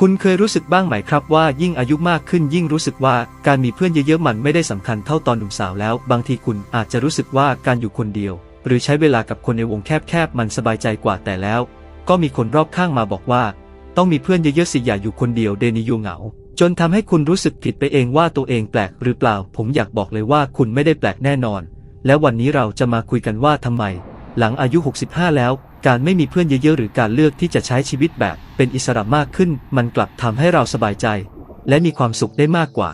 คุณเคยรู้สึกบ้างไหมครับว่ายิ่งอายุมากขึ้นยิ่งรู้สึกว่าการมีเพื่อนเยอะๆมันไม่ได้สำคัญเท่าตอนหนุ่มสาวแล้ว บางทีคุณอาจจะรู้สึกว่าการอยู่คนเดียว หรือใช้เวลากับคนในวงแคบๆมันสบายใจกว่าแต่แล้ว ก็มีคนรอบข้างมาบอกว่า ต้องมีเพื่อนเยอะๆสิอย่าอยู่คนเดียวเดนิยูเหงา จนทำให้คุณรู้สึกผิดไปเองว่าตัวเองแปลกหรือเปล่า ผมอยากบอกเลยว่าคุณไม่ได้แปลกแน่นอน และวันนี้เราจะมาคุยกันว่าทำไม หลังอายุ 65 แล้ว การไม่มีเพื่อนเยอะๆหรือการเลือกที่จะใช้ชีวิตแบบเป็นอิสระมากขึ้น มันกลับทำให้เราสบายใจ และมีความสุขได้มากกว่า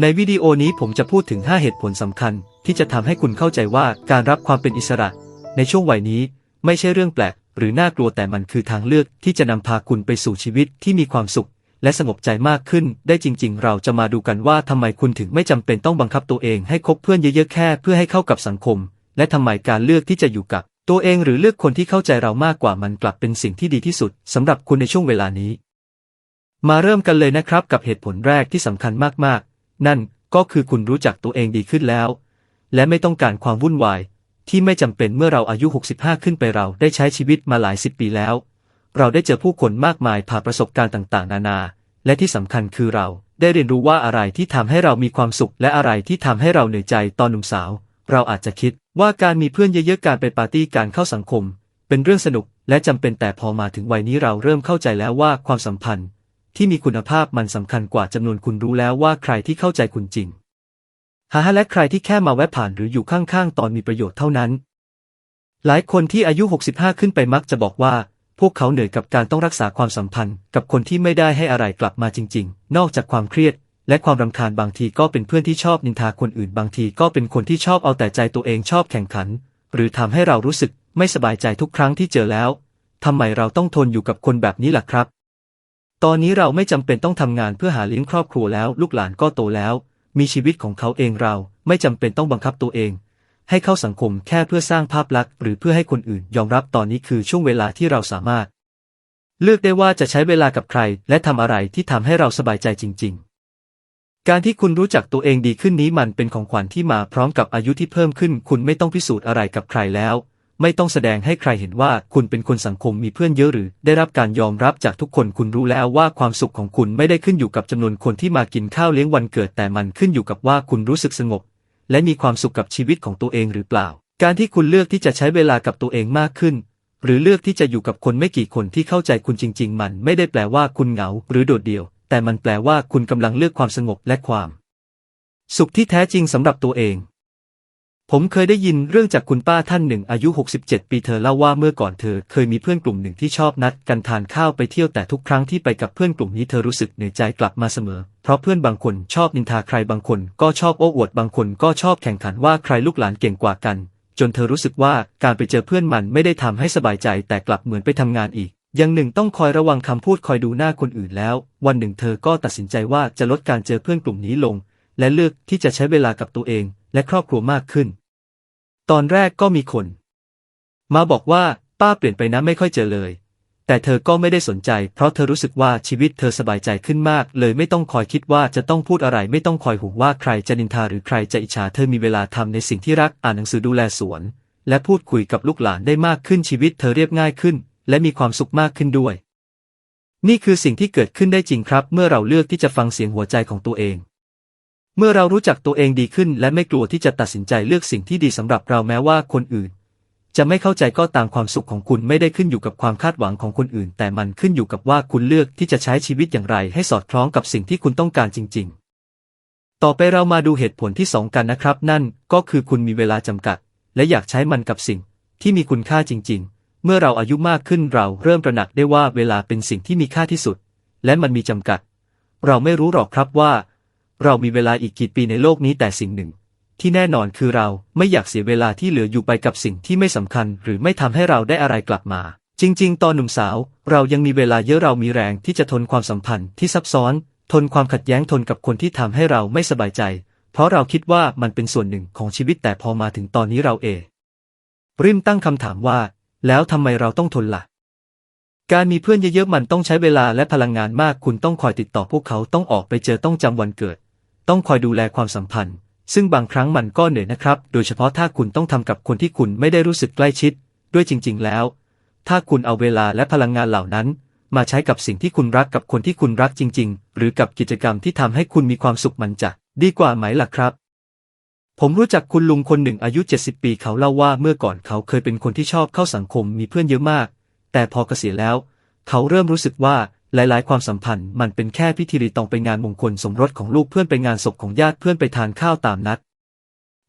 ในวิดีโอนี้ผมจะพูดถึง 5 เหตุผลสำคัญ ที่จะทำให้คุณเข้าใจว่าการรับความเป็นอิสระ ในช่วงวัยนี้ไม่ใช่เรื่องแปลก หรือน่ากลัวแต่มันคือทางเลือกที่จะนำพาคุณไปสู่ชีวิตที่มีความสุข และสงบใจมากขึ้น ได้จริง ๆ เราจะมาดูกันว่าทำไมคุณถึงไม่จำเป็นต้องบังคับตัวเองให้คบเพื่อนเยอะๆแค่ เพื่อให้เข้ากับสังคม และทำไมการเลือกที่จะอยู่กับ ตัวเองหรือเลือกคนที่เข้าใจเรามากกว่ามันกลับเป็นสิ่งที่ดีที่สุดสำหรับคุณในช่วงเวลานี้ มาเริ่มกันเลยนะครับกับเหตุผลแรกที่สำคัญมากๆ นั่นก็คือคุณรู้จักตัวเองดีขึ้นแล้ว และไม่ต้องการความวุ่นวาย ที่ไม่จำเป็นเมื่อเราอายุ 65 ขึ้นไปเราได้ใช้ชีวิตมาหลายสิบปีแล้ว เราได้เจอผู้คนมากมายผ่านประสบการณ์ต่างๆ นานา และที่สำคัญคือเราได้เรียนรู้ว่าอะไรที่ทำให้เรามีความสุข และอะไรที่ทำให้เราเหนื่อยใจตอนหนุ่มสาว เราอาจจะคิดว่าการมีเพื่อนเยอะๆการไปปาร์ตี้การเข้าสังคม เป็นเรื่องสนุกและจำเป็นแต่พอมาถึงวัยนี้เราเริ่มเข้าใจแล้วว่าความสัมพันธ์ ที่มีคุณภาพมันสำคัญกว่าจำนวนคุณรู้แล้วว่าใครที่เข้าใจคุณจริงหาและใครที่แค่มาแวะผ่านหรืออยู่ข้างๆ ตอนมีประโยชน์เท่านั้น หลายคนที่อายุ 65 ขึ้นไปมักจะบอกว่า พวกเขาเหนื่อยกับการต้องรักษาความสัมพันธ์ กับคนที่ไม่ได้ให้อะไรกลับมาจริง ๆ นอกจากความเครียด และความรำคาญบางทีก็เป็นเพื่อนที่ชอบนินทาคนอื่นบางทีก็เป็นคนที่ชอบเอาแต่ใจตัวเองชอบแข่งขัน หรือทำให้เรารู้สึกไม่สบายใจทุกครั้งที่เจอแล้วทำไมเราต้องทนอยู่กับคนแบบนี้ล่ะครับ ตอนนี้เราไม่จำเป็นต้องทำงานเพื่อหาเลี้ยงครอบครัวแล้ว ลูกหลานก็โตแล้ว มีชีวิตของเขาเองเราไม่จำเป็นต้องบังคับตัวเอง ให้เข้าสังคมแค่เพื่อสร้างภาพลักษณ์หรือเพื่อให้คนอื่นยอมรับตอนนี้คือช่วงเวลาที่เราสามารถ เลือกได้ว่าจะใช้เวลากับใคร และทำอะไรที่ทำให้เราสบายใจจริง ๆ การที่คุณรู้จักตัวเองดีขึ้นนี้มันเป็นของขวัญที่มาพร้อมกับอายุที่เพิ่มขึ้น คุณไม่ต้องพิสูจน์อะไรกับใครแล้ว ไม่ต้องแสดงให้ใครเห็นว่าคุณเป็นคนสังคมมีเพื่อนเยอะหรือ ได้รับการยอมรับจากทุกคนคุณรู้แล้วว่าความสุขของคุณไม่ได้ขึ้นอยู่กับจำนวนคนที่มากินข้าวเลี้ยงวันเกิดแต่มันขึ้นอยู่กับว่าคุณรู้สึกสงบ และมีความสุขกับชีวิตของตัวเองหรือเปล่า การที่คุณเลือกที่จะใช้เวลากับตัวเองมากขึ้น หรือเลือกที่จะอยู่กับคนไม่กี่คนที่เข้าใจคุณจริง ๆ มันไม่ได้แปลว่าคุณเหงา หรือโดดเดี่ยว แต่มันแปลว่าคุณกำลังเลือกความสงบและความ สุขที่แท้จริงสำหรับตัวเอง ผมเคยได้ยินเรื่องจากคุณป้าท่านหนึ่งอายุ 67 ปีเธอเล่าว่าเมื่อก่อนเธอเคยมีเพื่อนกลุ่มหนึ่งที่ชอบนัดกันทานข้าวไปเที่ยวแต่ทุกครั้งที่ไปกับเพื่อนกลุ่มนี้เธอรู้สึกเหนื่อยใจกลับมาเสมอ เพราะเพื่อนบางคนชอบนินทาใครบางคน ก็ชอบโอ้อวดบางคนก็ชอบแข่งขันว่าใครลูกหลานเก่งกว่ากัน จนเธอรู้สึกว่าการไปเจอเพื่อนมันไม่ได้ทำให้สบายใจแต่กลับเหมือนไปทำงานอีก อย่างหนึ่งต้องคอยระวังคำพูดคอยดูหน้าคนอื่นแล้ว วันหนึ่งเธอก็ตัดสินใจว่าจะลดการเจอเพื่อนกลุ่มนี้ลง และเลือกที่จะใช้เวลากับตัวเองและครอบครัวมากขึ้น ตอนแรกก็มีคน มาบอกว่าป้าเปลี่ยนไปนะไม่ค่อยเจอเลย แต่เธอก็ไม่ได้สนใจ เพราะเธอรู้สึกว่าชีวิตเธอสบายใจขึ้นมาก เลยไม่ต้องคอยคิดว่าจะต้องพูดอะไร ไม่ต้องคอยห่วงว่าใครจะนินทาหรือใครจะอิจฉาเธอมีเวลาทำในสิ่งที่รักอ่านหนังสือดูแลสวน และพูดคุยกับลูกหลานได้มากขึ้นชีวิตเธอเรียบง่ายขึ้น และมีความสุขมากขึ้นด้วย นี่คือสิ่งที่เกิดขึ้นได้จริงครับ เมื่อเราเลือกที่จะฟังเสียงหัวใจของตัวเอง เมื่อเรารู้จักตัวเองดีขึ้น และไม่กลัวที่จะตัดสินใจเลือกสิ่งที่ดีสำหรับเราแม้ว่าคนอื่น จะไม่เข้าใจก็ตามความสุขของคุณไม่ได้ขึ้นอยู่กับความคาดหวังของคนอื่น แต่มันขึ้นอยู่กับว่าคุณเลือกที่จะใช้ชีวิตอย่างไร ให้สอดคล้องกับสิ่งที่คุณต้องการจริง ๆต่อไปเรามาดูเหตุผลที่สองกันนะครับ นั่นก็คือคุณมีเวลาจำกัด และอยากใช้มันกับสิ่งที่มีคุณค่าจริงๆ เมื่อเราอายุมากขึ้นเราเริ่มตระหนักได้ว่าเวลาเป็นสิ่งที่มีค่าที่สุด และมันมีจำกัด เราไม่รู้หรอกครับว่า เรามีเวลาอีกกี่ปีในโลกนี้แต่สิ่งหนึ่ง ที่แน่นอนคือเราไม่อยากเสียเวลาที่เหลืออยู่ไปกับสิ่งที่ไม่สำคัญ หรือไม่ทำให้เราได้อะไรกลับมา จริง ๆ ตอนหนุ่มสาว เรายังมีเวลาเยอะเรามีแรงที่จะทนความสัมพันธ์ที่ซับซ้อน ทนความขัดแย้งทนกับคนที่ทำให้เราไม่สบายใจ เพราะเราคิดว่ามันเป็นส่วนหนึ่งของชีวิตแต่พอมาถึงตอนนี้เราเองริมตั้งคำถามว่า แล้วทำไมเราต้องทนล่ะ การมีเพื่อนเยอะๆมันต้องใช้เวลาและพลังงานมาก คุณต้องคอยติดต่อพวกเขาต้องออกไปเจอต้องจำวันเกิด ต้องคอยดูแลความสัมพันธ์ ซึ่งบางครั้งมันก็เหนื่อยนะครับ โดยเฉพาะถ้าคุณต้องทำกับคนที่คุณไม่ได้รู้สึกใกล้ชิด ด้วยจริง ๆ แล้ว ถ้าคุณเอาเวลาและพลังงานเหล่านั้น มาใช้กับสิ่งที่คุณรักกับคนที่คุณรักจริง ๆ หรือกับกิจกรรมที่ทำให้คุณมีความสุขมันจะดีกว่าไหมล่ะครับ ผมรู้จักคุณลุงคนหนึ่งอายุ 70 ปีเขาเล่าว่าเมื่อก่อนเขาเคยเป็นคนที่ชอบเข้าสังคมมีเพื่อนเยอะมาก แต่พอเกษียณแล้ว เขาเริ่มรู้สึกว่าหลายๆ ความสัมพันธ์มันเป็นแค่พิธีรีตองไปงานมงคลสมรสของลูกเพื่อนไปงานศพของญาติเพื่อนไปทานข้าวตามนัด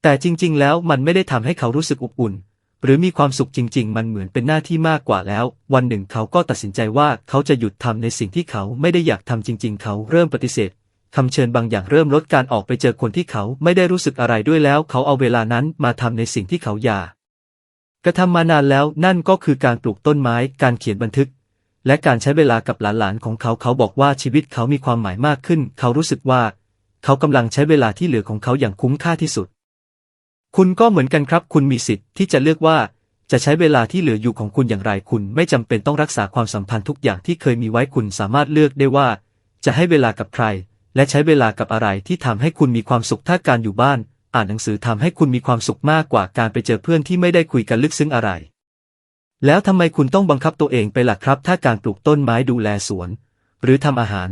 แต่จริง ๆ แล้วมันไม่ได้ทำให้เขารู้สึกอบอุ่น หรือมีความสุขจริง ๆ มันเหมือนเป็นหน้าที่มากกว่าแล้ว วันหนึ่งเขาก็ตัดสินใจว่าเขาจะหยุดทำในสิ่งที่เขาไม่ได้อยากทำจริง ๆ เขาเริ่มปฏิเสธ คำเชิญบางอย่างเริ่มลดการออกไปเจอคนที่เขาไม่ได้รู้สึกอะไรด้วยแล้ว เขาเอาเวลานั้นมาทำในสิ่งที่เขาอยากกระทำมานานแล้วนั่นก็คือการปลูกต้นไม้ การเขียนบันทึก และการใช้เวลากับหลานๆของเขาเขาบอกว่าชีวิตเขามีความหมายมากขึ้น เขารู้สึกว่า เขากำลังใช้เวลาที่เหลือของเขาอย่างคุ้มค่าที่สุด คุณก็เหมือนกันครับ คุณมีสิทธิ์ที่จะเลือกว่าจะใช้เวลาที่เหลืออยู่ของคุณอย่างไรคุณไม่จำเป็นต้องรักษาความสัมพันธ์ทุกอย่างที่เคยมีไว้คุณสามารถเลือกได้ว่า จะให้เวลากับใคร และใช้เวลากับอะไรที่ทำให้คุณมีความสุขถ้าการอยู่บ้าน อ่านหนังสือทำให้คุณมีความสุขมากกว่าการไปเจอเพื่อนที่ไม่ได้คุยกันลึกซึ้งอะไร แล้วทำไมคุณต้องบังคับตัวเองไปล่ะครับ ถ้าการปลูกต้นไม้ดูแลสวน หรือทำอาหาร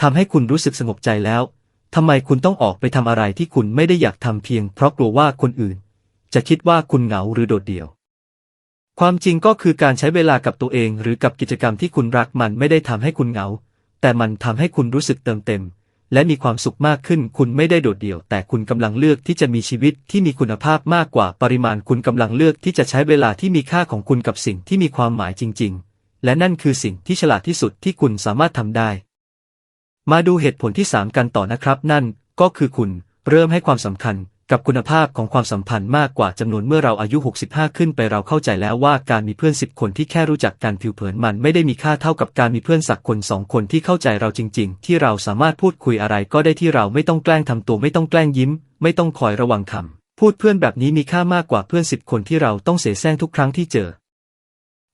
ทำให้คุณรู้สึกสงบใจแล้วทำไมคุณต้องออกไปทำอะไรที่คุณไม่ได้อยากทำเพียง เพราะกลัวว่าคนอื่น จะคิดว่าคุณเหงาหรือโดดเดี่ยวความจริงก็คือการใช้เวลากับตัวเองหรือกับกิจกรรมที่คุณรักมันไม่ได้ทำให้คุณเหงา แต่มันทำให้คุณรู้สึกเติมเต็ม และมีความสุขมากขึ้น คุณไม่ได้โดดเดี่ยว แต่คุณกำลังเลือกที่จะมีชีวิตที่มีคุณภาพมากกว่าปริมาณคุณกำลังเลือกที่จะใช้เวลาที่มีค่าของคุณกับสิ่งที่มีความหมายจริง ๆ และนั่นคือสิ่งที่ฉลาดที่สุดที่คุณสามารถทำได้ มาดูเหตุผลที่ 3 กันต่อนะครับ นั่นก็คือคุณเริ่มให้ความสำคัญ กับคุณภาพของความสัมพันธ์มากกว่าจำนวนเมื่อเราอายุ 65 ขึ้นไปเราเข้าใจแล้วว่าการมีเพื่อนสิบคนที่แค่รู้จักกันผิวเผินมันไม่ได้มีค่าเท่ากับการมีเพื่อนสักคนสองคนที่เข้าใจเราจริง ๆ ที่เราสามารถพูดคุยอะไรก็ได้ที่เราไม่ต้องแกล้งทำตัวไม่ต้องแกล้งยิ้ม ไม่ต้องคอยระวังคำพูดเพื่อนแบบนี้มีค่ามากกว่าเพื่อนสิบคนที่เราต้องเสแสร้งทุกครั้งที่เจอ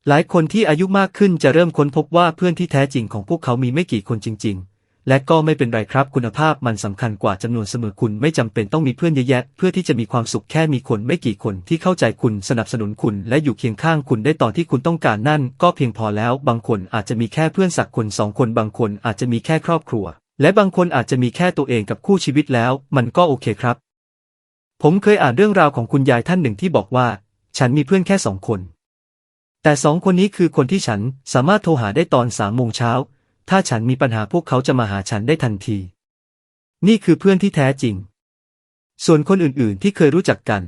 หลายคนที่อายุมากขึ้นจะเริ่มค้นพบว่าเพื่อนที่แท้จริงของพวกเขามีไม่กี่คนจริง ๆ และก็ไม่เป็นไรครับคุณภาพมันสำคัญกว่าจำนวนเสมอคุณไม่จำเป็นต้องมีเพื่อนเยอะแยะ เพื่อที่จะมีความสุขแค่มีคนไม่กี่คนที่เข้าใจคุณสนับสนุนคุณ และอยู่เคียงข้างคุณได้ตอนที่คุณต้องการนั่น ก็เพียงพอแล้ว บางคนอาจจะมีแค่เพื่อนสักคนสองคนบางคนอาจจะมีแค่ครอบครัว และบางคนอาจจะมีแค่ตัวเองกับคู่ชีวิตแล้ว มันก็โอเคครับ ผมเคยอ่านเรื่องราวของคุณยายท่านหนึ่งที่บอกว่า ฉันมีเพื่อนแค่สองคน แต่สองคนนี้คือคนที่ฉันสามารถโทรหาได้ตอนสามโมงเช้า ถ้าฉันมีปัญหาพวกเขาจะมาหาฉันได้ทันที นี่คือเพื่อนที่แท้จริง ส่วนคนอื่นๆที่เคยรู้จักกัน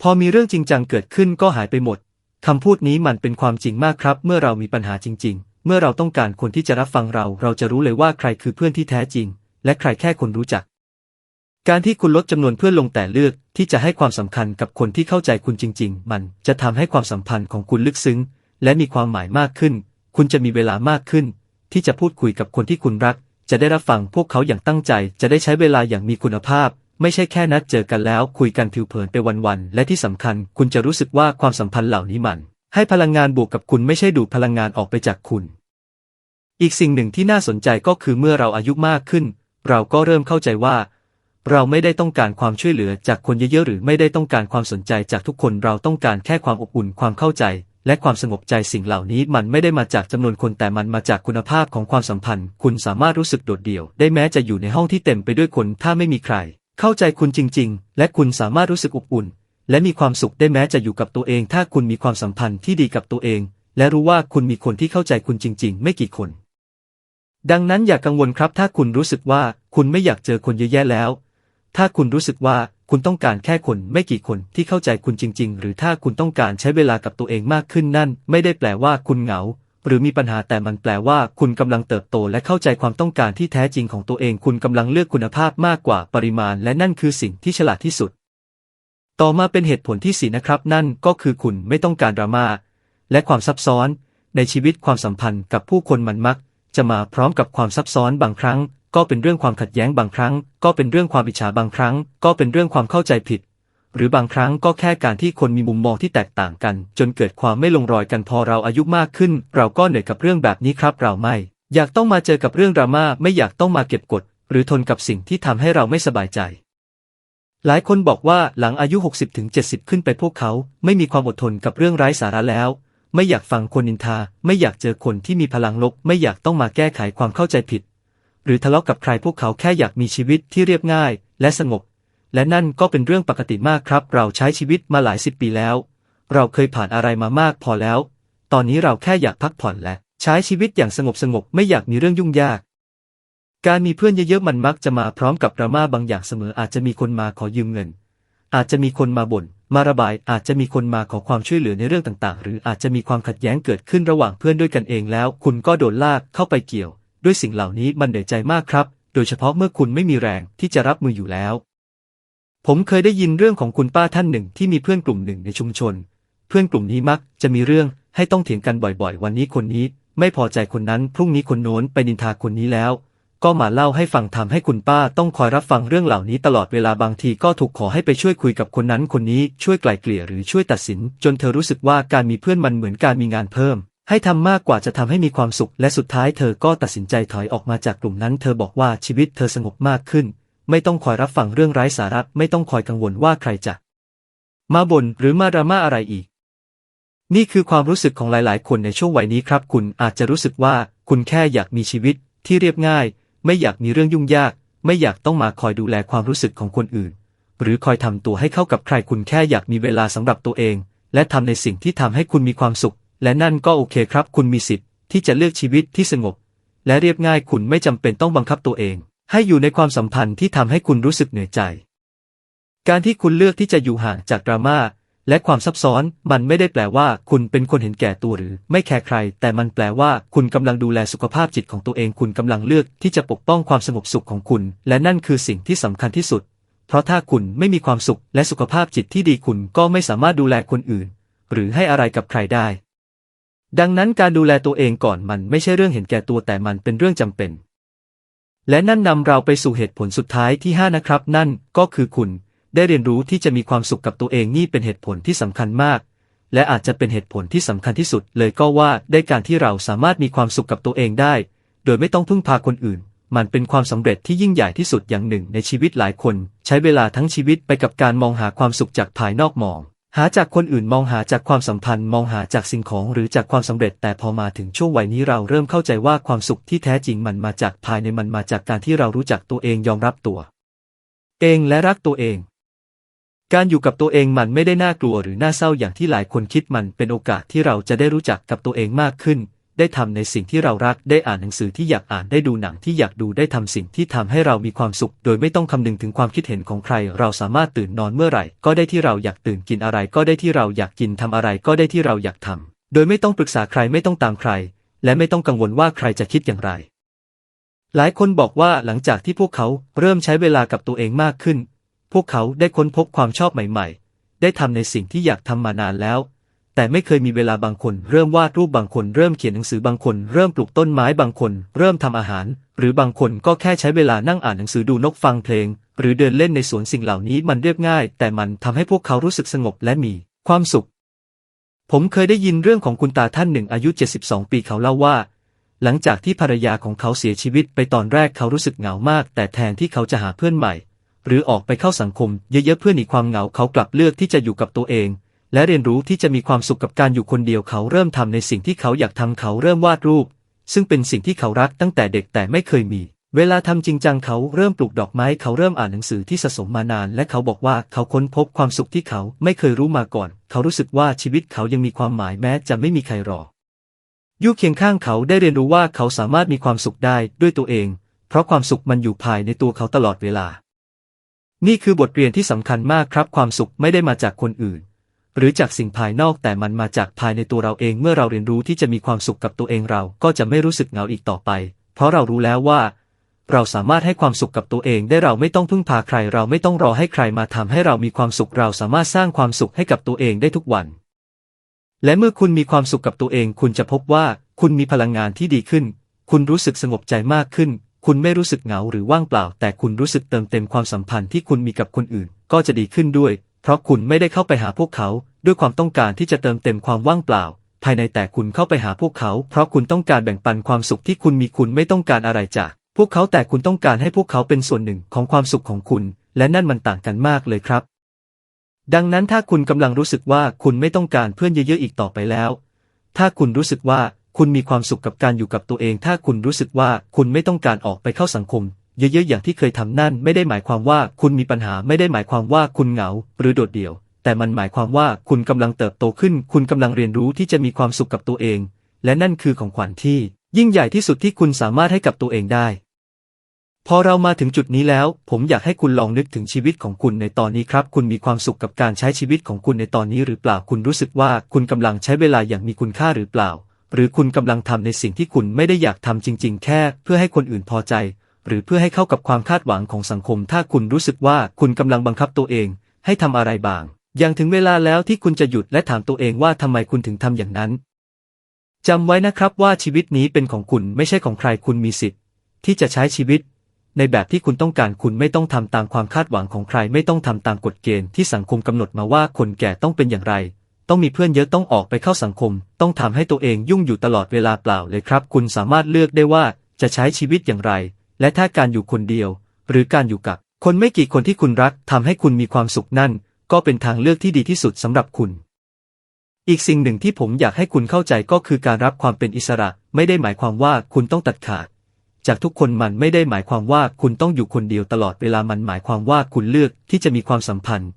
พอมีเรื่องจริงจังเกิดขึ้นก็หายไปหมดคำพูดนี้มันเป็นความจริงมากครับ เมื่อเรามีปัญหาจริง ๆ เมื่อเราต้องการคนที่จะรับฟังเรา เราจะรู้เลยว่าใครคือเพื่อนที่แท้จริง และใครแค่คนรู้จัก การที่คุณลดจำนวนเพื่อนลงแต่เลือกที่จะให้ความสำคัญกับคนที่เข้าใจคุณจริง ๆ มันจะทำให้ความสัมพันธ์ของคุณลึกซึ้ง และมีความหมายมากขึ้น คุณจะมีเวลามากขึ้น ที่จะพูดคุยกับคนที่คุณรัก จะได้รับฟังพวกเขาอย่างตั้งใจ จะได้ใช้เวลาอย่างมีคุณภาพ ไม่ใช่แค่นัดเจอกันแล้ว คุยกันผิวเผินไปวันๆและที่สำคัญ คุณจะรู้สึกว่าความสัมพันธ์เหล่านี้มัน ให้พลังงานบวกกับคุณไม่ใช่ดูดพลังงานออกไปจากคุณ อีกสิ่งหนึ่งที่น่าสนใจก็คือเมื่อเราอายุมากขึ้น เราก็เริ่มเข้าใจว่า เราไม่ได้ต้องการความช่วยเหลือจากคนเยอะๆหรือไม่ได้ต้องการความสนใจจากทุกคนเราต้องการแค่ความอบอุ่นความเข้าใจ และความสงบใจสิ่งเหล่านี้มันไม่ได้มาจากจำนวนคนแต่มันมาจากคุณภาพของความสัมพันธ์ คุณสามารถรู้สึกโดดเดี่ยว ได้แม้จะอยู่ในห้องที่เต็มไปด้วยคนถ้าไม่มีใคร เข้าใจคุณจริง ๆ และคุณสามารถรู้สึกอบอุ่น และมีความสุขได้แม้จะอยู่กับตัวเอง ถ้าคุณมีความสัมพันธ์ที่ดีกับตัวเอง และรู้ว่าคุณมีคนที่เข้าใจคุณจริง ๆ ไม่กี่คน ดังนั้นอย่ากกังวลครับ ถ้าคุณรู้สึกว่าคุณไม่อยากเจอคนเยอะแยะแล้ว ถ้าคุณรู้สึกว่า คุณต้องการแค่คนไม่กี่คนที่เข้าใจคุณจริง ๆ หรือถ้าคุณต้องการใช้เวลากับตัวเองมากขึ้นนั่น ไม่ได้แปลว่าคุณเหงา หรือมีปัญหาแต่มันแปลว่าคุณกำลังเติบโตและเข้าใจความต้องการที่แท้จริงของตัวเอง คุณกำลังเลือกคุณภาพมากกว่าปริมาณ และนั่นคือสิ่งที่ฉลาดที่สุด ต่อมาเป็นเหตุผลที่สี่นะครับ นั่นก็คือคุณไม่ต้องการดราม่าและความซับซ้อน ในชีวิตความสัมพันธ์กับผู้คนมันมัก จะมาพร้อมกับความซับซ้อนบางครั้ง ก็เป็นเรื่องความขัดแย้งบางครั้ง ก็เป็นเรื่องความอิจฉาบางครั้ง ก็เป็นเรื่องความเข้าใจผิด หรือบางครั้งก็แค่การที่คนมีมุมมองที่แตกต่างกัน จนเกิดความไม่ลงรอยกันพอเราอายุมากขึ้น เราก็เหนื่อยกับเรื่องแบบนี้ครับเราไม่ อยากต้องมาเจอกับเรื่องดราม่าไม่อยากต้องมาเก็บกด หรือทนกับสิ่งที่ทำให้เราไม่สบายใจ หลายคนบอกว่าหลังอายุ 60-70 ขึ้นไปพวกเขา ไม่มีความอดทนกับเรื่องไร้สาระแล้วไม่อยากฟังคนนินทา ไม่อยากเจอคนที่มีพลังลบ ไม่อยากต้องมาแก้ไขความเข้าใจผิด หรือทะเลาะกับใครพวกเขาแค่อยากมีชีวิตที่เรียบง่าย และสงบ และนั่นก็เป็นเรื่องปกติมากครับ เราใช้ชีวิตมาหลายสิบปีแล้ว เราเคยผ่านอะไรมามากพอแล้ว ตอนนี้เราแค่อยากพักผ่อนและ ใช้ชีวิตอย่างสงบสงบไม่อยากมีเรื่องยุ่งยาก การมีเพื่อนเยอะๆมันมักจะมาพร้อมกับดราม่าบางอย่างเสมออาจจะมีคนมาขอยืมเงิน อาจจะมีคนมาบ่นมาระบายอาจจะมีคนมาขอความช่วยเหลือในเรื่องต่างๆ หรืออาจจะมีความขัดแย้งเกิดขึ้นระหว่างเพื่อนด้วยกันเองแล้ว คุณก็โดนลากเข้าไปเกี่ยว ด้วยสิ่งเหล่านี้มันเหนื่อยใจมากครับ โดยเฉพาะเมื่อคุณไม่มีแรงที่จะรับมืออยู่แล้ว ผมเคยได้ยินเรื่องของคุณป้าท่านหนึ่งที่มีเพื่อนกลุ่มหนึ่งในชุมชน เพื่อนกลุ่มนี้มักจะมีเรื่องให้ต้องเถียงกันบ่อยๆ วันนี้คนนี้ ไม่พอใจคนนั้น พรุ่งนี้คนโน้นไปนินทาคนนี้แล้ว ก็มาเล่าให้ฟังทำให้คุณป้าต้องคอยรับฟังเรื่องเหล่านี้ตลอดเวลาบางทีก็ถูกขอให้ไปช่วยคุยกับคนนั้นคนนี้ช่วยไกล่เกลี่ยหรือช่วยตัดสิน จนเธอรู้สึกว่าการมีเพื่อนมันเหมือนการมีงานเพิ่ม ให้ทำมากกว่าจะทำให้มีความสุข และสุดท้ายเธอก็ตัดสินใจถอยออกมาจากกลุ่มนั้น เธอบอกว่าชีวิตเธอสงบมากขึ้น ไม่ต้องคอยรับฟังเรื่องไร้สาระ ไม่ต้องคอยกังวลว่าใครจะ มาบ่นหรือมาดราม่าอะไรอีก นี่คือความรู้สึกของหลาย ๆ คนในช่วงวัยนี้ครับ คุณอาจจะรู้สึกว่าคุณแค่อยากมีชีวิตที่เรียบง่าย ไม่อยากมีเรื่องยุ่งยาก ไม่อยากต้องมาคอยดูแลความรู้สึกของคนอื่น หรือคอยทำตัวให้เข้ากับใครคุณแค่อยากมีเวลาสำหรับตัวเอง และทำในสิ่งที่ทำให้คุณมีความสุข และนั่นก็โอเคครับ คุณมีสิทธิ์ที่จะเลือกชีวิตที่สงบ และเรียบง่ายคุณไม่จำเป็นต้องบังคับตัวเอง ให้อยู่ในความสัมพันธ์ที่ทำให้คุณรู้สึกเหนื่อยใจ การที่คุณเลือกที่จะอยู่ห่างจากดราม่าและความซับซ้อนมันไม่ได้แปลว่า คุณเป็นคนเห็นแก่ตัวหรือ ไม่แคร์ใคร แต่มันแปลว่า คุณกำลังดูแลสุขภาพจิตของตัวเอง คุณกำลังเลือกที่จะปกป้องความสงบสุขของคุณ และนั่นคือสิ่งที่สำคัญที่สุด เพราะถ้าคุณไม่มีความสุขและสุขภาพจิตที่ดีคุณก็ไม่สามารถดูแลคนอื่น หรือให้อะไรกับใครได้ ดังนั้นการดูแลตัวเองก่อนมันไม่ใช่เรื่องเห็นแก่ตัวแต่มันเป็นเรื่องจำเป็น และนั่นนำเราไปสู่เหตุผลสุดท้ายที่ 5 นะครับ นั่นก็คือคุณได้เรียนรู้ที่จะมีความสุขกับตัวเองนี่เป็นเหตุผลที่สำคัญมาก และอาจจะเป็นเหตุผลที่สำคัญที่สุด เลยก็ว่าได้การที่เราสามารถมีความสุขกับตัวเองได้ โดยไม่ต้องพึ่งพาคนอื่น มันเป็นความสำเร็จที่ยิ่งใหญ่ที่สุดอย่างหนึ่งในชีวิตหลายคน ใช้เวลาทั้งชีวิตไปกับการมองหาความสุขจากภายนอกมอง หาจากคนอื่นมองหาจากความสัมพันธ์มองหาจากสิ่งของหรือจากความสำเร็จ แต่พอมาถึงช่วงวัยนี้เราเริ่มเข้าใจว่าความสุขที่แท้จริงมันมาจากภายในมันมาจากการที่เรารู้จักตัวเองยอมรับตัว เองและรักตัวเอง การอยู่กับตัวเองมันไม่ได้น่ากลัวหรือน่าเศร้าอย่างที่หลายคนคิดมันเป็นโอกาสที่เราจะได้รู้จักกับตัวเองมากขึ้น ได้ทำในสิ่งที่เรารัก ได้อ่านหนังสือที่อยากอ่าน ได้ดูหนังที่อยากดู ได้ทำสิ่งที่ทำให้เรามีความสุข โดยไม่ต้องคำนึงถึงความคิดเห็นของใคร เราสามารถตื่นนอนเมื่อไหร่ ก็ได้ที่เราอยากตื่น กินอะไร ก็ได้ที่เราอยากกิน ทำอะไร ก็ได้ที่เราอยากทำ โดยไม่ต้องปรึกษาใคร ไม่ต้องตามใคร และไม่ต้องกังวลว่าใครจะคิดอย่างไร หลายคนบอกว่าหลังจากที่พวกเขาเริ่มใช้เวลากับตัวเองมากขึ้น พวกเขาได้ค้นพบความชอบใหม่ ๆ ได้ทำในสิ่งที่อยากทำมานานแล้ว แต่ไม่เคยมีเวลาบางคน เริ่มวาดรูปบางคน เริ่มเขียนหนังสือบางคน เริ่มปลูกต้นไม้บางคน เริ่มทำอาหาร หรือบางคนก็แค่ใช้เวลานั่งอ่านหนังสือดูนกฟังเพลง หรือเดินเล่นในสวนสิ่งเหล่านี้มันเรียบง่าย แต่มันทำให้พวกเขารู้สึกสงบและมีความสุข ผมเคยได้ยินเรื่องของคุณตาท่านหนึ่งอายุ 72 ปีเขาเล่าว่า หลังจากที่ภรรยาของเขาเสียชีวิตไปตอนแรกเขารู้สึกเหงามาก แต่แทนที่เขาจะหาเพื่อนใหม่ หรือออกไปเข้าสังคม เยอะๆเพื่อหนีความเหงาเขากลับเลือกที่จะอยู่กับตัวเอง และเรียนรู้ที่จะมีความสุขกับการอยู่คนเดียวเขาเริ่มทำในสิ่งที่เขาอยากทำเขาเริ่มวาดรูป ซึ่งเป็นสิ่งที่เขารักตั้งแต่เด็กแต่ไม่เคยมี เวลาทำจริงจังเขาเริ่มปลูกดอกไม้เขาเริ่มอ่านหนังสือที่สะสมมานาน และเขาบอกว่าเขาค้นพบความสุขที่เขาไม่เคยรู้มาก่อน เขารู้สึกว่าชีวิตเขายังมีความหมายแม้จะไม่มีใครรออยู่เคียงข้างเขาได้เรียนรู้ว่าเขาสามารถมีความสุขได้ด้วยตัวเอง เพราะความสุขมันอยู่ภายในตัวเขาตลอดเวลา นี่คือบทเรียนที่สำคัญมากครับ ความสุขไม่ได้มาจากคนอื่น หรือจากสิ่งภายนอกแต่มันมาจากภายในตัวเราเองเมื่อเราเรียนรู้ที่จะมีความสุขกับตัวเองเราก็จะไม่รู้สึกเหงาอีกต่อไป เพราะเรารู้แล้วว่า เราสามารถให้ความสุขกับตัวเองได้เราไม่ต้องพึ่งพาใคร เราไม่ต้องรอให้ใครมาทำให้เรามีความสุขเราสามารถสร้างความสุขให้กับตัวเองได้ทุกวัน และเมื่อคุณมีความสุขกับตัวเอง คุณจะพบว่าคุณมีพลังงานที่ดีขึ้น คุณรู้สึกสงบใจมากขึ้น คุณไม่รู้สึกเหงาหรือว่างเปล่า แต่คุณรู้สึกเติมเต็มความสัมพันธ์ที่คุณมีกับคนอื่น ก็จะดีขึ้นด้วย เพราะคุณไม่ได้เข้าไปหาพวกเขา ด้วยความต้องการที่จะเติมเต็มความว่างเปล่า ภายในแต่คุณเข้าไปหาพวกเขา เพราะคุณต้องการแบ่งปันความสุขที่คุณมีคุณไม่ต้องการอะไรจาก พวกเขาแต่คุณต้องการให้พวกเขาเป็นส่วนหนึ่งของความสุขของคุณ และนั่นมันต่างกันมากเลยครับ ดังนั้นถ้าคุณกำลังรู้สึกว่าคุณไม่ต้องการเพื่อนเยอะๆอีกต่อไปแล้ว ถ้าคุณรู้สึกว่าคุณมีความสุขกับการอยู่กับตัวเอง ถ้าคุณรู้สึกว่าคุณไม่ต้องการออกไปเข้าสังคม เยอะๆอย่างที่เคยทำนั่นไม่ได้หมายความว่าคุณมีปัญหาไม่ได้หมายความว่าคุณเหงา หรือโดดเดี่ยว แต่มันหมายความว่าคุณกำลังเติบโตขึ้น คุณกำลังเรียนรู้ที่จะมีความสุขกับตัวเอง และนั่นคือของขวัญที่ ยิ่งใหญ่ที่สุดที่คุณสามารถให้กับตัวเองได้ พอเรามาถึงจุดนี้แล้ว ผมอยากให้คุณลองนึกถึงชีวิตของคุณในตอนนี้ครับ คุณมีความสุขกับการใช้ชีวิตของคุณในตอนนี้หรือเปล่าคุณรู้สึกว่าคุณกำลังใช้เวลาอย่างมีคุณค่าหรือเปล่า หรือคุณกำลังทำในสิ่งที่คุณไม่ได้อยากทำจริง ๆ แค่ เพื่อให้คนอื่นพอใจ หรือเพื่อให้เข้ากับความคาดหวังของสังคม ถ้าคุณรู้สึกว่าคุณกำลังบังคับตัวเอง ให้ทำอะไรบาง อย่างถึงเวลาแล้วที่คุณจะหยุดและถามตัวเองว่าทำไมคุณถึงทำอย่างนั้นจำไว้นะครับว่าชีวิตนี้เป็นของคุณไม่ใช่ของใครคุณมีสิทธิ์ ที่จะใช้ชีวิต ในแบบที่คุณต้องการคุณไม่ต้องทำตามความคาดหวังของใคร ไม่ต้องทำตามกฎเกณฑ์ที่สังคมกำหนดมาว่าคนแก่ต้องเป็นอย่างไร ต้องมีเพื่อนเยอะต้องออกไปเข้าสังคม ต้องทำให้ตัวเองยุ่งอยู่ตลอดเวลาเปล่าเลยครับ คุณสามารถเลือกได้ว่าจะใช้ชีวิตอย่างไร และถ้าการอยู่คนเดียว หรือการอยู่กับ คนไม่กี่คนที่คุณรักทำให้คุณมีความสุขนั่น ก็เป็นทางเลือกที่ดีที่สุดสำหรับคุณ อีกสิ่งหนึ่งที่ผมอยากให้คุณเข้าใจก็คือการรับความเป็นอิสระ ไม่ได้หมายความว่าคุณต้องตัดขาด จากทุกคนมันไม่ได้หมายความว่าคุณต้องอยู่คนเดียวตลอดเวลามันหมายความว่าคุณเลือกที่จะมีความสัมพันธ์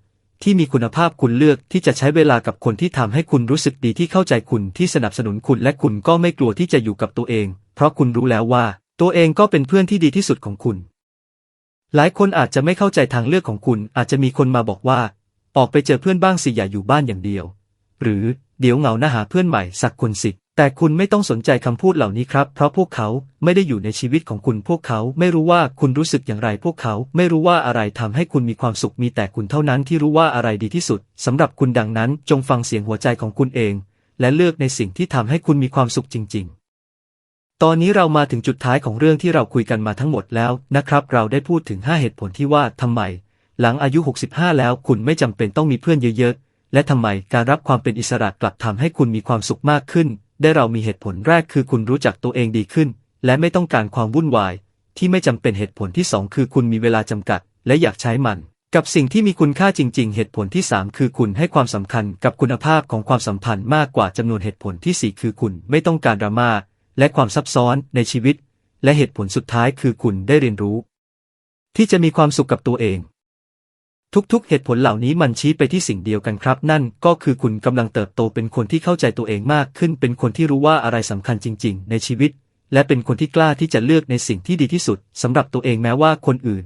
ที่มีคุณภาพคุณเลือกที่จะใช้เวลากับคนที่ทำให้คุณรู้สึกดีที่เข้าใจคุณที่สนับสนุนคุณและคุณก็ไม่กลัวที่จะอยู่กับตัวเอง เพราะคุณรู้แล้วว่า ตัวเองก็เป็นเพื่อนที่ดีที่สุดของคุณ หลายคนอาจจะไม่เข้าใจทางเลือกของคุณ อาจจะมีคนมาบอกว่า ออกไปเจอเพื่อนบ้างสิอย่าอยู่บ้านอย่างเดียว หรือเดี๋ยวเหงานะหาเพื่อนใหม่สักคนสิ แต่คุณไม่ต้องสนใจคำพูดเหล่านี้ครับ เพราะพวกเขาไม่ได้อยู่ในชีวิตของคุณพวกเขาไม่รู้ว่าคุณรู้สึกอย่างไร พวกเขาไม่รู้ว่าอะไรทำให้คุณมีความสุขมีแต่คุณเท่านั้นที่รู้ว่าอะไรดีที่สุดสำหรับคุณดังนั้น จงฟังเสียงหัวใจของคุณเอง และเลือกในสิ่งที่ทำให้คุณมีความสุขจริง ๆ ตอนนี้เรามาถึงจุดท้ายของเรื่องที่เราคุยกันมาทั้งหมดแล้วนะครับ เราได้พูดถึง 5 เหตุผลที่ว่าทำไม หลังอายุ 65 แล้วคุณไม่จำเป็นต้องมีเพื่อนเยอะๆ และทำไมการรับความเป็นอิสระกลับทำให้คุณมีความสุขมากขึ้น ได้เรามีเหตุผลแรกคือคุณรู้จักตัวเองดีขึ้น และไม่ต้องการความวุ่นวาย ที่ไม่จำเป็นเหตุผลที่ 2 คือคุณมีเวลาจำกัด และอยากใช้มัน กับสิ่งที่มีคุณค่าจริง ๆ เหตุผลที่ 3 คือคุณให้ความสำคัญกับคุณภาพของความสัมพันธ์มากกว่าจำนวนเหตุผลที่ 4 คือคุณไม่ต้องการดราม่า และความซับซ้อนในชีวิต และเหตุผลสุดท้ายคือคุณได้เรียนรู้ ที่จะมีความสุขกับตัวเอง ทุกๆ เหตุผลเหล่านี้มันชี้ไปที่สิ่งเดียวกันครับ นั่นก็คือคุณกำลังเติบโตเป็นคนที่เข้าใจตัวเองมากขึ้น เป็นคนที่รู้ว่าอะไรสำคัญจริง ๆ ในชีวิต และเป็นคนที่กล้าที่จะเลือกในสิ่งที่ดีที่สุดสำหรับตัวเองแม้ว่าคนอื่น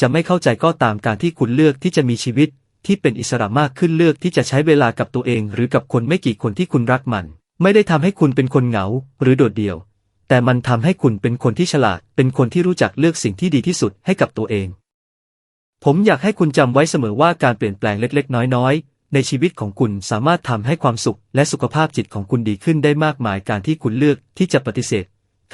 จะไม่เข้าใจก็ตามการที่คุณเลือกที่จะมีชีวิตที่เป็นอิสระมากขึ้นเลือกที่จะใช้เวลากับตัวเอง หรือกับคนไม่กี่คนที่คุณรักมัน ไม่ได้ทำให้คุณเป็นคนเหงา หรือโดดเดี่ยว แต่มันทำให้คุณเป็นคนที่ฉลาด เป็นคนที่รู้จักเลือกสิ่งที่ดีที่สุดให้กับตัวเอง ผมอยากให้คุณจำไว้เสมอว่าการเปลี่ยนแปลงเล็ก ๆ น้อย ๆ ในชีวิตของคุณสามารถทำให้ความสุขและสุขภาพจิตของคุณดีขึ้นได้มากมายการที่คุณเลือกที่จะปฏิเสธ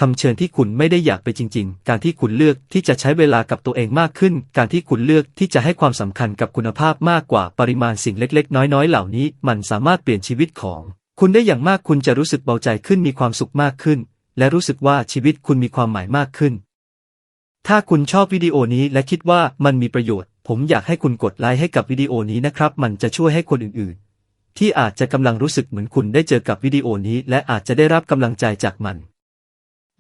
คำเชิญที่คุณไม่ได้อยากไปจริง ๆ การที่คุณเลือกที่จะใช้เวลากับตัวเองมากขึ้น การที่คุณเลือกที่จะให้ความสำคัญกับคุณภาพมากกว่าปริมาณสิ่งเล็ก ๆ น้อย ๆ เหล่านี้ มันสามารถเปลี่ยนชีวิตของ คุณได้อย่างมากคุณจะรู้สึกเบาใจขึ้นมีความสุขมากขึ้น และรู้สึกว่าชีวิตคุณมีความหมายมากขึ้น ถ้าคุณชอบวิดีโอนี้และคิดว่ามันมีประโยชน์ ผมอยากให้คุณกดไลค์ให้กับวิดีโอนี้นะครับ มันจะช่วยให้คนอื่นๆ ที่อาจจะกำลังรู้สึกเหมือนคุณได้เจอกับวิดีโอนี้ และอาจจะได้รับกำลังใจจากมัน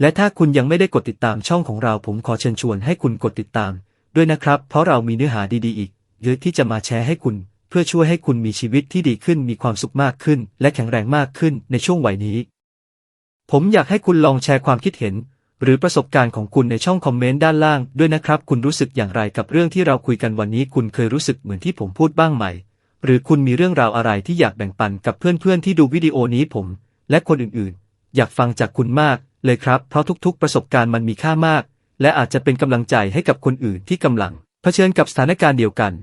และถ้าคุณยังไม่ได้กดติดตามช่องของเรา ผมขอเชิญชวนให้คุณกดติดตาม ด้วยนะครับ เพราะเรามีเนื้อหาดีๆ อีกเยอะที่จะมาแชร์ให้คุณ พื่อช่วยให้คุณมีชีวิตที่ดีขึ้นมีความสุขมากขึ้น และแข็งแรงมากขึ้นในช่วงวัยนี้ ผมอยากให้คุณลองแชร์ความคิดเห็น หรือประสบการณ์ของคุณในช่องคอมเมนต์ด้านล่างด้วยนะครับ คุณรู้สึกอย่างไรกับเรื่องที่เราคุยกันวันนี้ คุณเคยรู้สึกเหมือนที่ผมพูดบ้างไหม หรือคุณมีเรื่องราวอะไรที่อยากแบ่งปันกับเพื่อนๆที่ดูวิดีโอนี้ผม และคนอื่นๆ อยากฟังจากคุณมาก เลยครับ เพราะทุกๆ ประสบการณ์มันมีค่ามาก และอาจจะเป็นกำลังใจให้กับคนอื่นที่กำลังเผชิญกับสถานการณ์เดียวกัน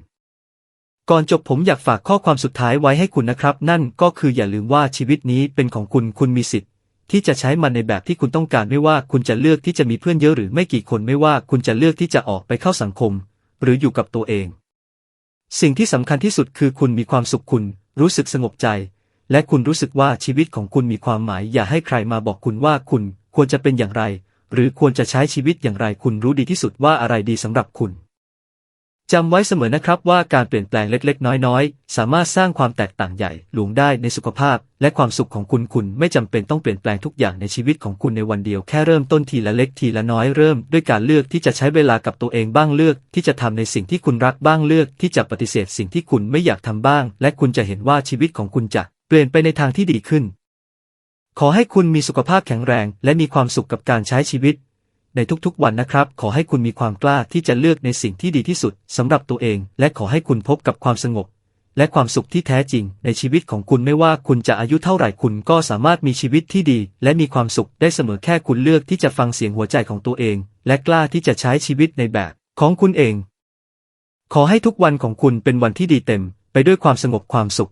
ก่อนจบผมอยากฝากข้อความสุดท้ายไว้ให้คุณนะครับ นั่นก็คืออย่าลืมว่าชีวิตนี้เป็นของคุณคุณมีสิทธิ์ ที่จะใช้มันในแบบที่คุณต้องการไม่ว่าคุณจะเลือกที่จะมีเพื่อนเยอะหรือไม่กี่คนไม่ว่าคุณจะเลือกที่จะออกไปเข้าสังคม หรืออยู่กับตัวเอง สิ่งที่สำคัญที่สุดคือคุณมีความสุขคุณ รู้สึกสงบใจ และคุณรู้สึกว่าชีวิตของคุณมีความหมาย อย่าให้ใครมาบอกคุณว่าคุณควรจะเป็นอย่างไร หรือควรจะใช้ชีวิตอย่างไรคุณรู้ดีที่สุดว่าอะไรดีสำหรับคุณ จำไว้เสมอนะครับว่าการเปลี่ยนแปลงเล็ก ๆ น้อย ๆ สามารถสร้างความแตกต่างใหญ่หลวงได้ในสุขภาพ และความสุขของคุณคุณไม่จำเป็นต้องเปลี่ยนแปลงทุกอย่างในชีวิตของคุณในวันเดียวแค่เริ่มต้นทีละเล็กทีละน้อยเริ่มด้วยการเลือกที่จะใช้เวลากับตัวเองบ้างเลือก ที่จะทำในสิ่งที่คุณรักบ้างเลือก ที่จะปฏิเสธสิ่งที่คุณไม่อยากทำบ้าง และคุณจะเห็นว่าชีวิตของคุณจะเปลี่ยนไปในทางที่ดีขึ้น ขอให้คุณมีสุขภาพแข็งแรง และมีความสุขกับการใช้ชีวิต ในทุกๆ วันนะครับ ขอให้คุณมีความกล้าที่จะเลือกในสิ่งที่ดีที่สุดสำหรับตัวเอง และขอให้คุณพบกับความสงบ และความสุขที่แท้จริง ในชีวิตของคุณไม่ว่าคุณจะอายุเท่าไหร่คุณก็สามารถมีชีวิตที่ดี และมีความสุขได้เสมอแค่คุณเลือกที่จะฟังเสียงหัวใจของตัวเอง และกล้าที่จะใช้ชีวิตในแบบของคุณเอง ขอให้ทุกวันของคุณเป็นวันที่ดีเต็ม ไปด้วยความสงบความสุข